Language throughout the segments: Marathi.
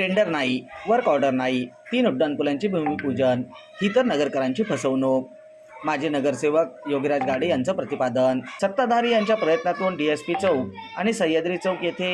टेंडर नाही वर्क ऑर्डर नाही तीन उड्डाणपुलांचे भूमिपूजन ही तर नगरकरांची फसवणूक. माजी नगरसेवक योगीराज गाडे यांचं प्रतिपादन. सत्ताधारी यांच्या प्रयत्नातून डी एस पी चौक आणि सह्याद्री चौक येथे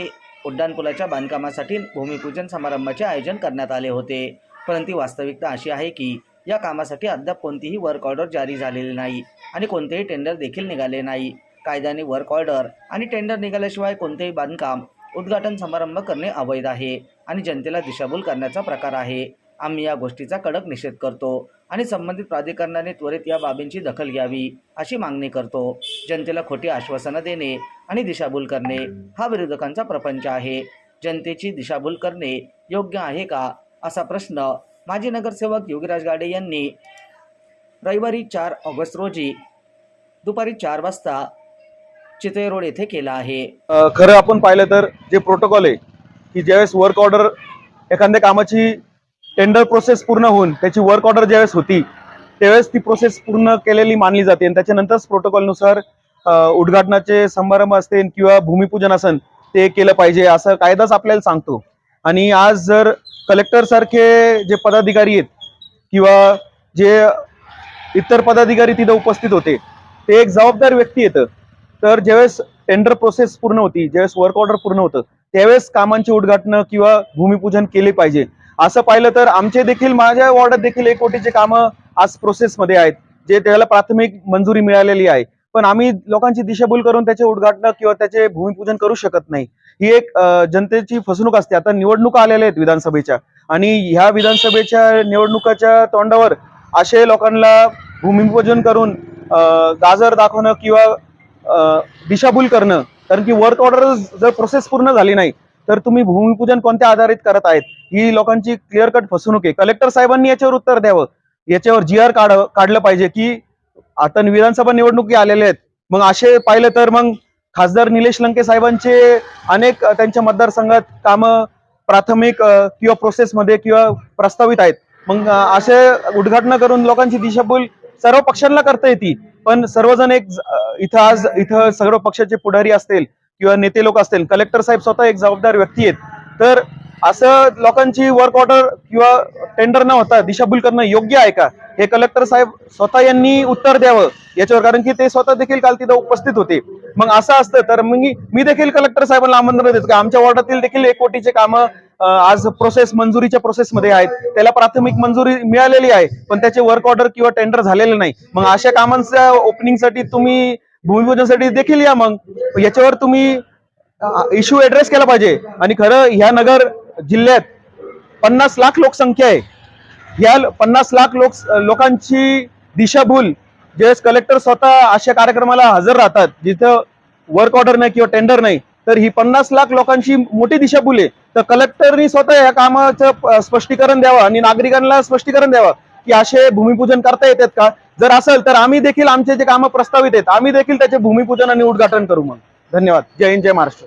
उड्डाणपुलाच्या बांधकामासाठी भूमिपूजन समारंभाचे आयोजन करण्यात आले होते. परंतु वास्तविकता अशी आहे की या कामासाठी अद्याप कोणतीही वर्क ऑर्डर जारी झालेली नाही आणि कोणतेही टेंडर देखील निघाले नाही. कायद्याने वर्क ऑर्डर आणि टेंडर निघाल्याशिवाय कोणतेही बांधकाम उद्घाटन समारंभ करणे अवैध आहे आणि जनतेला दिशाभूल करण्याचा प्रकार आहे. आम्ही या गोष्टीचा कडक निषेध करतो आणि संबंधित प्राधिकरणाने त्वरित या बाबींची दखल घ्यावी अशी मागणी करतो. जनतेला खोटी आश्वासनं देणे आणि दिशाभूल करणे हा विरोधकांचा प्रपंच आहे. जनतेची दिशाभूल करणे योग्य आहे का असा प्रश्न माजी नगरसेवक योगीराज गाडे यांनी रविवारी चार ऑगस्ट रोजी दुपारी चार वाजता चितळे रोड येथे केला आहे. खरं आपण पाहिलं तर जे प्रोटोकॉल आहे की ज्यावेळेस वर्क ऑर्डर एखाद्या कामाची टेंडर प्रोसेस पूर्ण होऊन त्याची वर्क ऑर्डर ज्यावेळेस होती त्यावेळेस ती प्रोसेस पूर्ण केलेली मानली जाते. आणि त्याच्यानंतरच प्रोटोकॉलनुसार उद्घाटनाचे समारंभ असतील किंवा भूमिपूजन असेल ते केलं पाहिजे असं कायदाच आपल्याला सांगतो. आणि आज जर कलेक्टर सारखे जे पदाधिकारी आहेत किंवा जे इतर पदाधिकारी तिथं उपस्थित होते ते एक जबाबदार व्यक्ती येतं. तर ज्यावेळेस टेंडर प्रोसेस पूर्ण होती ज्यावेळेस वर्क ऑर्डर पूर्ण होतं त्यावेळेस कामांची उद्घाटनं किंवा भूमिपूजन केले पाहिजे. असं पाहिलं तर आमचे देखील माझ्या वॉर्डात देखील एक कोटीचे कामं आज प्रोसेसमध्ये आहेत जे त्याला प्राथमिक मंजुरी मिळालेली आहे. पण आम्ही लोकांची दिशाभूल करून त्याचे उद्घाटन किंवा त्याचे भूमिपूजन करू शकत नाही. ही एक जनतेची फसवणूक असते. आता निवडणुका आलेल्या आहेत विधानसभेच्या. आणि ह्या विधानसभेच्या निवडणुकाच्या तोंडावर असे लोकांना भूमिपूजन करून गाजर दाखवणं किंवा दिशाभूल करणं. कारण की वर्क ऑर्डर जर प्रोसेस पूर्ण झाली नाही तर तुम्ही भूमिपूजन कोणत्या आधारित करत आहेत? ही लोकांची क्लिअर कट फसवणूक आहे. कलेक्टर साहेबांनी याच्यावर उत्तर द्यावं. याच्यावर जी आर काढ काढलं पाहिजे की आता विधानसभा निवडणुकी आलेल्या आहेत. मग असे पाहिलं तर मग खासदार निलेश लंके साहेबांचे अनेक त्यांच्या मतदारसंघात कामं प्राथमिक किंवा प्रोसेसमध्ये किंवा प्रस्तावित आहेत. मग असे उद्घाटन करून लोकांची दिशाभूल सर्व पक्षांना करता येते. पण सर्वजण एक इथं आज इथं सर्व पक्षाचे पुढारी असतील किंवा नेते लोक असतील कलेक्टर साहेब स्वतः एक जबाबदार व्यक्ती आहेत. तर असं लोकांची वर्क ऑर्डर किंवा टेंडर न होता दिशाभूल करणं योग्य आहे का? हे कलेक्टर साहेब स्वतः यांनी उत्तर द्यावं याच्यावर कारण की ते स्वतः देखील काल तिथं उपस्थित होते. मग असं असतं. तर मग मी- मी देखील कलेक्टर साहेबांना आमंत्रण देतो की आमच्या वॉर्डातील देखील एक कोटीचे कामं आज प्रोसेस मंजुरीच्या प्रोसेसमध्ये आहेत. त्याला प्राथमिक मंजुरी मिळालेली आहे पण त्याचे वर्क ऑर्डर किंवा टेंडर झालेले नाही. मग अशा कामांच्या ओपनिंगसाठी तुम्ही भूमिपूजनासाठी देखील या मग. याच्यावर तुम्ही इश्यू ऍड्रेस केला पाहिजे. आणि खरं ह्या नगर जिल्ह्यात पन्नास लाख लोकसंख्या आहे. या पन्नास लाख लोक लोकांची दिशाभूल ज्यावेळेस कलेक्टर स्वतः अशा कार्यक्रमाला हजर राहतात जिथं वर्क ऑर्डर नाही किंवा टेंडर नाही तर ही पन्नास लाख लोकांची मोठी दिशाभूल आहे. तर कलेक्टरनी स्वतः या कामाचं स्पष्टीकरण द्यावं आणि नागरिकांना स्पष्टीकरण द्यावं की असे भूमिपूजन करता येतात का? जर असेल तर आम्ही देखील आमचे जे कामं प्रस्तावित आहेत आम्ही देखील त्याचे भूमिपूजन आणि उद्घाटन करू मग. धन्यवाद. जय हिंद जय महाराष्ट्र.